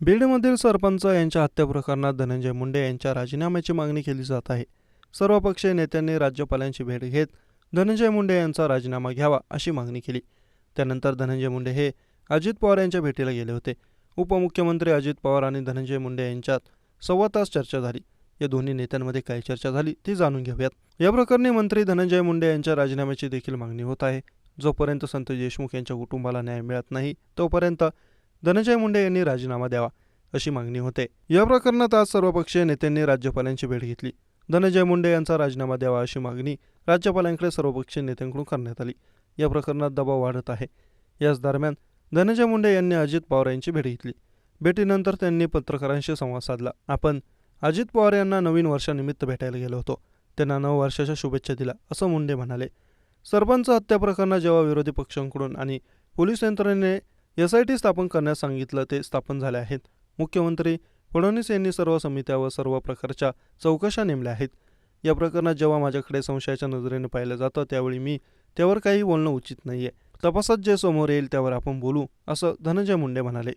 बीडमधील सरपंच यांच्या हत्या प्रकरणात धनंजय मुंडे यांच्या राजीनाम्याची मागणी केली जात आहे. सर्वपक्षीय नेत्यांनी राज्यपालांची भेट घेत धनंजय मुंडे यांचा राजीनामा घ्यावा अशी मागणी केली. त्यानंतर धनंजय मुंडे हे अजित पवार यांच्या भेटीला गेले होते. उपमुख्यमंत्री अजित पवार आणि धनंजय मुंडे यांच्यात सव्वा तास चर्चा झाली. या दोन्ही नेत्यांमध्ये काय चर्चा झाली ती जाणून घेऊयात. या प्रकरणी मंत्री धनंजय मुंडे यांच्या राजीनाम्याची देखील मागणी होत आहे. जोपर्यंत संत देशमुख यांच्या कुटुंबाला न्याय मिळत नाही तोपर्यंत धनंजय मुंडे यांनी राजीनामा द्यावा अशी मागणी होते. या प्रकरणात आज सर्वपक्षीय नेत्यांनी राज्यपालांची भेट घेतली. धनंजय मुंडे यांचा राजीनामा द्यावा अशी मागणी राज्यपालांकडे सर्वपक्षीय नेत्यांकडून करण्यात आली. या प्रकरणात दबाव वाढत आहे. याच दरम्यान धनंजय मुंडे यांनी अजित पवार यांची भेट घेतली. भेटीनंतर त्यांनी पत्रकारांशी संवाद साधला. आपण अजित पवार यांना नवीन वर्षानिमित्त भेटायला गेलो होतो. त्यांना नव वर्षाच्या शुभेच्छा दिल्या असं मुंडे म्हणाले. सरपंच हत्या प्रकरणात जेव्हा विरोधी पक्षांकडून आणि पोलीस यंत्रणेने एस आय टी स्थापन करण्यास सांगितलं ते स्थापन झाले आहेत. मुख्यमंत्री फडणवीस यांनी सर्व समित्या व सर्व प्रकारच्या चौकशा नेमल्या आहेत. या प्रकरणात जेव्हा माझ्याकडे संशयाच्या नजरेने पाहिलं जातं त्यावेळी मी त्यावर काही बोलणं उचित नाहीये. तपासात जे समोर येईल त्यावर आपण बोलू असं धनंजय मुंडे म्हणाले.